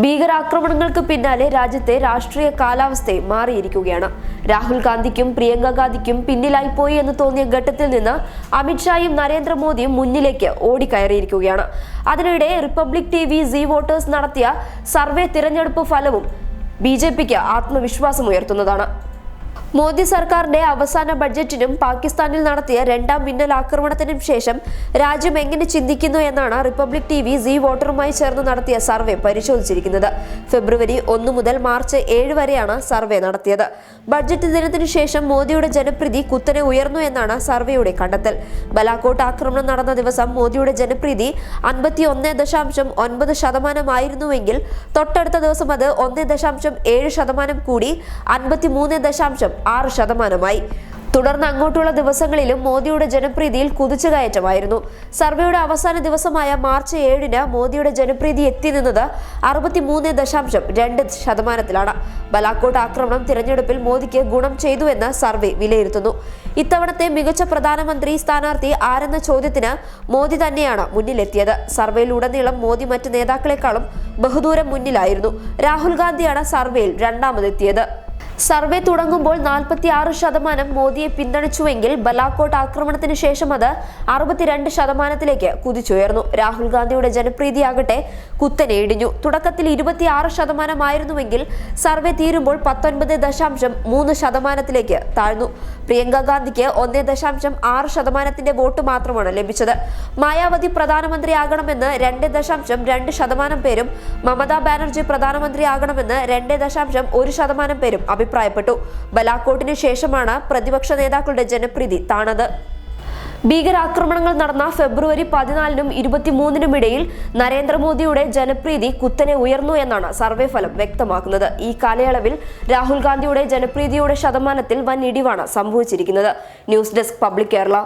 ഭീകരാക്രമണങ്ങൾക്ക് പിന്നാലെ രാജ്യത്തെ രാഷ്ട്രീയ കാലാവസ്ഥയെ മാറിയിരിക്കുകയാണ്. രാഹുൽ ഗാന്ധിക്കും പ്രിയങ്ക ഗാന്ധിക്കും പിന്നിലായിപ്പോയി എന്ന് തോന്നിയ ഘട്ടത്തിൽ നിന്ന് അമിത്ഷായും നരേന്ദ്രമോദിയും മുന്നിലേക്ക് ഓടിക്കയറിയിരിക്കുകയാണ്. അതിനിടെ Republic T V C voters നടത്തിയ സർവേ തിരഞ്ഞെടുപ്പ് ഫലവും ബി ജെ പിക്ക് ആത്മവിശ്വാസമുയർത്തുന്നതാണ് മോദി സർക്കാരിന്റെ അവസാന ബഡ്ജറ്റിനും പാകിസ്ഥാനിൽ നടത്തിയ രണ്ടാം മിന്നൽ ആക്രമണത്തിനും ശേഷം രാജ്യം എങ്ങനെ ചിന്തിക്കുന്നു എന്നാണ് റിപ്പബ്ലിക് ടി വി സി വോട്ടറുമായി ചേർന്ന് നടത്തിയ സർവേ പരിശോധിച്ചിരിക്കുന്നത്. ഫെബ്രുവരി ഒന്ന് മുതൽ മാർച്ച് ഏഴ് വരെയാണ് സർവേ നടത്തിയത്. ബഡ്ജറ്റ് ദിനത്തിനു ശേഷം മോദിയുടെ ജനപ്രീതി കുത്തനെ ഉയർന്നു എന്നാണ് സർവേയുടെ കണ്ടെത്തൽ. ബലാക്കോട്ട് ആക്രമണം നടന്ന ദിവസം മോദിയുടെ ജനപ്രീതി അൻപത്തി ഒന്ന് ദശാംശം ഒൻപത് ശതമാനമായിരുന്നുവെങ്കിൽ തൊട്ടടുത്ത ദിവസം അത് ഒന്ന് ദശാംശം ഏഴ് ശതമാനം കൂടി അൻപത്തി മൂന്ന് ദശാംശം ആറ് ശതമാനമായി. തുടർന്ന് അങ്ങോട്ടുള്ള ദിവസങ്ങളിലും മോദിയുടെ ജനപ്രീതിയിൽ കുതിച്ചുകയറ്റമായിരുന്നു. സർവേയുടെ അവസാന ദിവസമായ മാർച്ച് ഏഴിന് മോദിയുടെ ജനപ്രീതി എത്തി നിന്നത് അറുപത്തിമൂന്ന് ദശാംശം രണ്ട് ശതമാനത്തിലാണ്. ബലാക്കോട്ട് ആക്രമണം തിരഞ്ഞെടുപ്പിൽ മോദിക്ക് ഗുണം ചെയ്തുവെന്ന് സർവേ വിലയിരുത്തുന്നു. ഇത്തവണത്തെ മികച്ച പ്രധാനമന്ത്രി സ്ഥാനാർത്ഥി ആരെന്ന ചോദ്യത്തിന് മോദി തന്നെയാണ് മുന്നിലെത്തിയത്. സർവേയിലുടനീളം മോദി മറ്റ് നേതാക്കളെക്കാളും ബഹുദൂരം മുന്നിലായിരുന്നു. രാഹുൽ ഗാന്ധിയാണ് സർവേയിൽ രണ്ടാമതെത്തിയത്. സർവേ തുടങ്ങുമ്പോൾ നാൽപ്പത്തി ആറ് ശതമാനം മോദിയെ പിന്തുണച്ചുവെങ്കിൽ ബലാക്കോട്ട് ആക്രമണത്തിന് ശേഷം അത് അറുപത്തിരണ്ട് ശതമാനത്തിലേക്ക് കുതിച്ചുയർന്നു. രാഹുൽ ഗാന്ധിയുടെ ജനപ്രീതിയാകട്ടെ കുത്തനെ ഇടിഞ്ഞു. തുടക്കത്തിൽ ഇരുപത്തിയാറ് ശതമാനമായിരുന്നുവെങ്കിൽ സർവേ തീരുമ്പോൾ പത്തൊൻപത് ദശാംശം മൂന്ന് ശതമാനത്തിലേക്ക് താഴ്ന്നു. പ്രിയങ്ക ഗാന്ധിക്ക് ഒന്നേ ദശാംശം ആറ് ശതമാനത്തിന്റെ വോട്ട് മാത്രമാണ് ലഭിച്ചത്. മായാവതി പ്രധാനമന്ത്രിയാകണമെന്ന് രണ്ട് ദശാംശം രണ്ട് ശതമാനം പേരും മമതാ ബാനർജി പ്രധാനമന്ത്രിയാകണമെന്ന് രണ്ട് ദശാംശം ഒരു ശതമാനം പേരും അഭിപ്രായപ്പെട്ടു. ബലാക്കോട്ടിന് ശേഷമാണ് പ്രതിപക്ഷ നേതാക്കളുടെ ജനപ്രീതി താണത്. ഭീകരാക്രമണങ്ങൾ നടന്ന ഫെബ്രുവരി പതിനാലിനും ഇരുപത്തിമൂന്നിനും ഇടയിൽ നരേന്ദ്രമോദിയുടെ ജനപ്രീതി കുത്തനെ ഉയർന്നു എന്നാണ് സർവേ ഫലം വ്യക്തമാക്കുന്നത്. ഈ കാലയളവിൽ രാഹുൽ ഗാന്ധിയുടെ ജനപ്രീതിയുടെ ശതമാനത്തിൽ വൻ ഇടിവാണ് സംഭവിച്ചിരിക്കുന്നത്. News desk public Kerala.